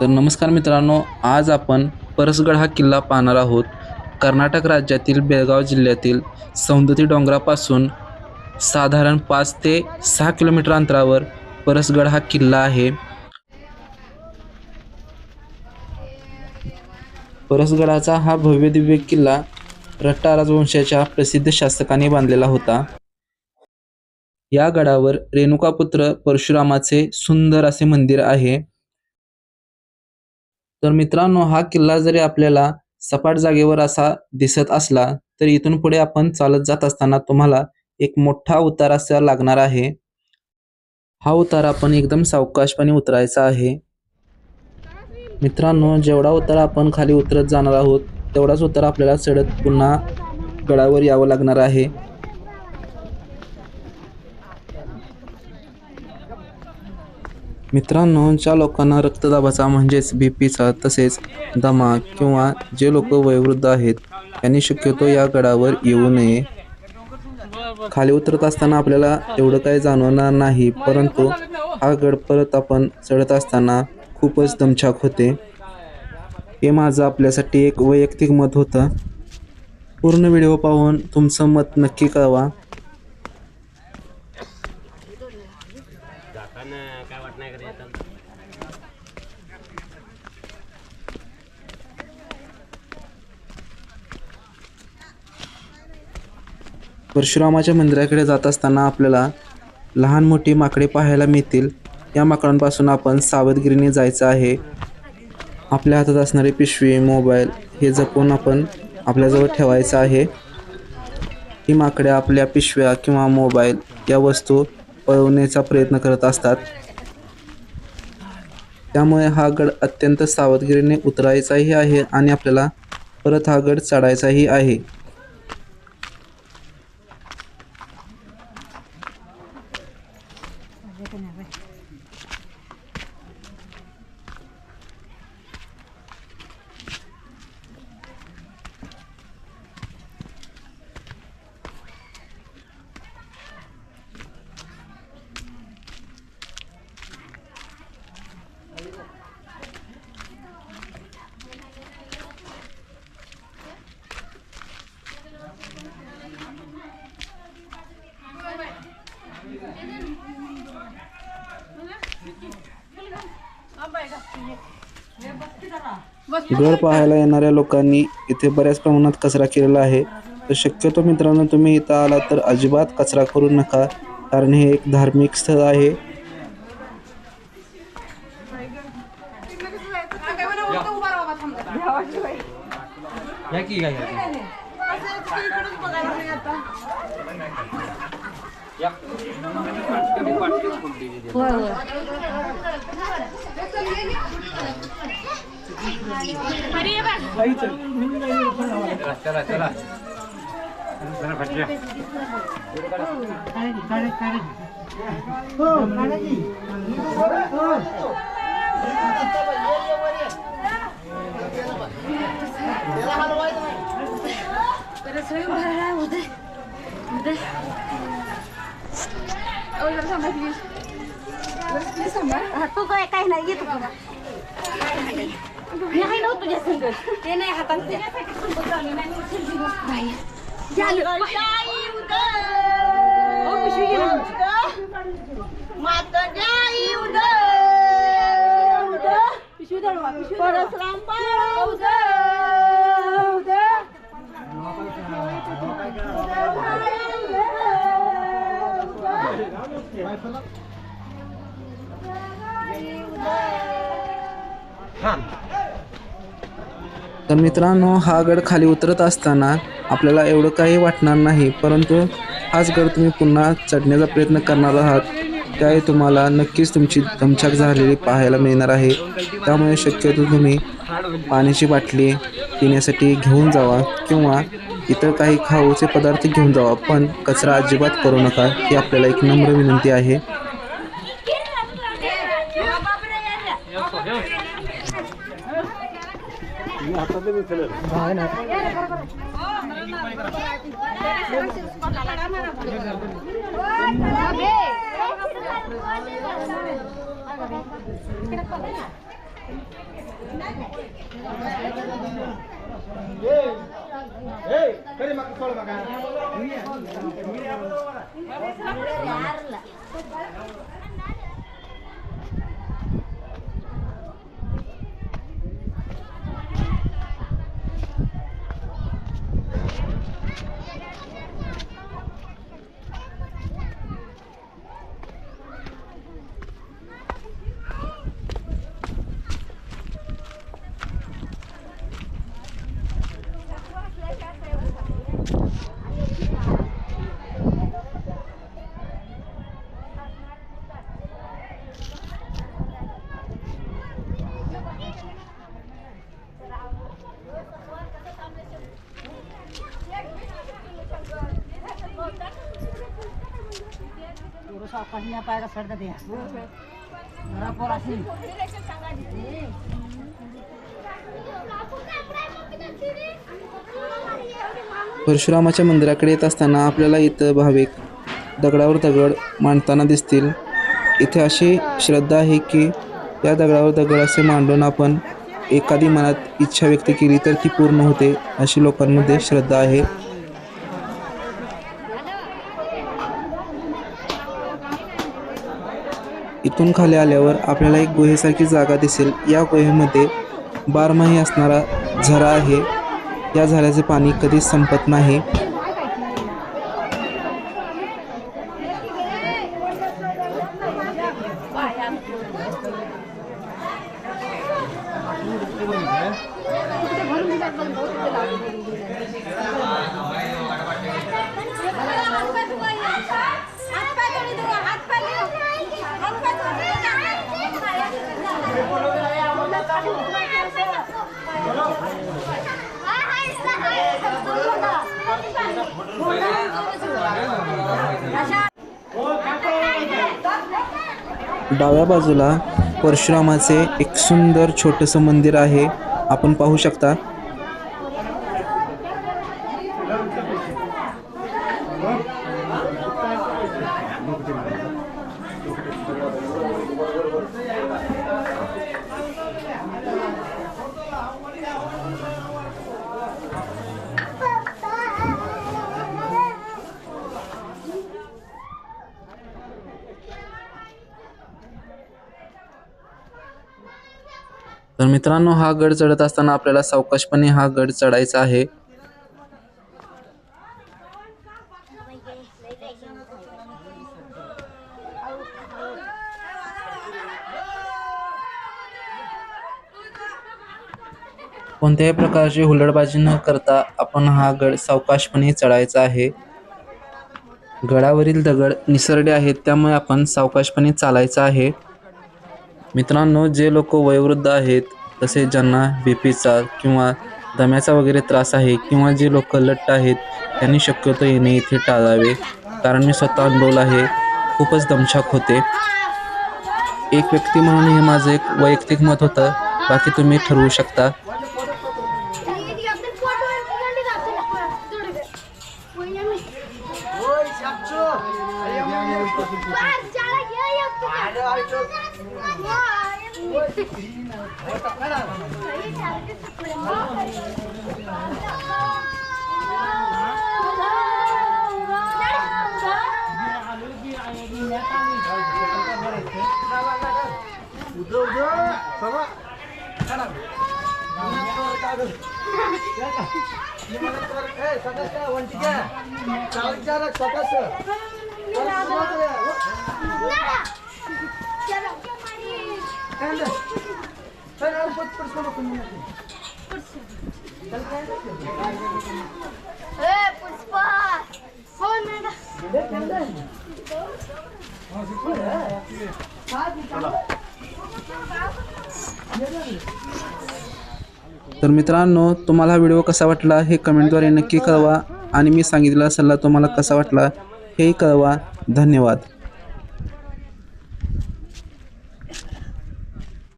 तर नमस्कार मित्रांनो आज आपण परसगड हा किल्ला पाहणार आहोत. कर्नाटक राज्यातील बेळगाव जिल्ह्यातील सौंदती डोंगरापासून साधारण पाच ते सहा किलोमीटर अंतरावर परसगड हा किल्ला आहे. परसगडाचा हा भव्य दिव्य किल्ला रट्टा राजवंशाच्या प्रसिद्ध शासकाने बांधलेला होता. या गडावर रेणुकापुत्र परशुरामाचे सुंदर असे मंदिर आहे. तर मित्रांनो हा किल्ला जरी आपल्याला सपाट जागेवर असा दिसत असला तर इथून पुढे आपण चालत जात असताना तुम्हाला एक मोठा उतार असा लागणार आहे. हा उतार आपण एकदम सावकाशपणे उतरायचा आहे. मित्रांनो जेवढा उतार आपण खाली उतरत जाणार आहोत तेवढाच उतार आपल्याला चढत पुन्हा गडावर यावं लागणार आहे. मित्रांनो ज्या लोकांना रक्तदाबाचा म्हणजेच बी पीचा तसेच दमा किंवा जे लोक वयोवृद्ध आहेत त्यांनी शक्यतो या गडावर येऊ नये. खाली उतरत असताना आपल्याला एवढं काही जाणवणार नाही परंतु हा गड परत आपण चढत असताना खूपच दमछाक होते. हे माझं आपल्यासाठी एक वैयक्तिक मत होतं. पूर्ण व्हिडिओ पाहून तुमचं मत नक्की कळवा जाताना काय वाट नाही करत येताना परशुरामाच्या मंदिराकडे जात असताना आपल्याला लहान मोठी माकडे पाहायला मिळतील. या माकडांपासून आपण सावधगिरीने जायचं आहे. आपल्या हातात असणारे पिशवी मोबाईल हे जपून आपण आपल्याजवळ ठेवायचं आहे. ही माकडे आपल्या पिशव्या किंवा मोबाईल या वस्तू पळवण्याचा प्रयत्न करत असतात. त्यामुळे हा गड अत्यंत सावधगिरीने उतरायचाही आहे आणि आपल्याला परत हा गड चढायचाही आहे. poner, गड पाहायला येणाऱ्या लोकांनी इथे बऱ्याच प्रमाणात कचरा केलेला आहे. तर शक्यतो मित्रांनो तुम्ही इथं आला तर अजिबात कचरा करू नका कारण हे एक धार्मिक स्थळ आहे. या की चला चला फटक्या तू काय काही नाही येतो बघा मी आहे ना तुझ्या संग. ते नाही हातात ते. बाई. झालं. ओ, पिशवी घे ना. पिशवी दळवा, पिशवी तर मित्रांनो हा गड खाली उतरत असताना आपल्याला एवढं काही वाटणार नाही परंतु हाच गड तुम्ही पुन्हा चढण्याचा प्रयत्न करणार आहात. त्याही तुम्हाला नक्कीच तुमची दमछाक झालेली पाहायला मिळणार आहे. त्यामुळे शक्यतो तुम्ही पाण्याची बाटली पिण्यासाठी घेऊन जावा किंवा इतर काही खाऊचे पदार्थ घेऊन जावा पण कचरा अजिबात करू नका ही आपल्याला एक नम्र विनंती आहे. Hey, hey, ¿qué le परशुरामाच्या मंदिराकडे येत असताना आपल्याला इथं भाविक दगडावर दगड मांडताना दिसतील. इथे अशी श्रद्धा आहे की या दगडावर दगड असे मांडून आपण एखादी मनात इच्छा व्यक्त केली तर ती पूर्ण होते अशी लोकांमध्ये श्रद्धा आहे. इथून खाली आल्यावर आपल्याला एक गुहेसारखी जागा दिसेल. या गुहेमध्ये बारमाही असणारा झरा आहे. या झऱ्याचे पाणी कधीच संपत नाही. डाव्या बाजूला परशुरामाचे एक सुंदर छोटंसं मंदिर आहे. आपण पाहू शकता. तर मित्रांनो हा गड चढत असताना आपल्याला सावकाशपणे हा गड चढायचा आहे. कोणत्याही प्रकारची हुलडबाजी न करता आपण हा गड सावकाशपणे चढायचा आहे. गडावरील दगड निसरडे आहेत त्यामुळे आपण सावकाशपणे चालायचं आहे. मित्रांनो जे लोक वयोवृद्ध आहेत तसेच ज्यांना बी पीचा किंवा दम्याचा वगैरे त्रास आहे किंवा जे लोक लट्ट आहेत त्यांनी शक्यतो येणे इथे टाळावे. कारण मी स्वतः अनुभवलं आहे खूपच दमछाक होते. एक व्यक्ती म्हणून हे माझं एक वैयक्तिक मत होतं. बाकी तुम्ही ठरवू शकता. udah udah. Sama kanan ಸದಸ್ಯ तर मित्रांनो तुम्हाला हा व्हिडिओ कसा वाटला हे कमेंटद्वारे नक्की कळवा. आणि मी सांगितलेला सल्ला तुम्हाला कसा वाटला हेही कळवा. धन्यवाद.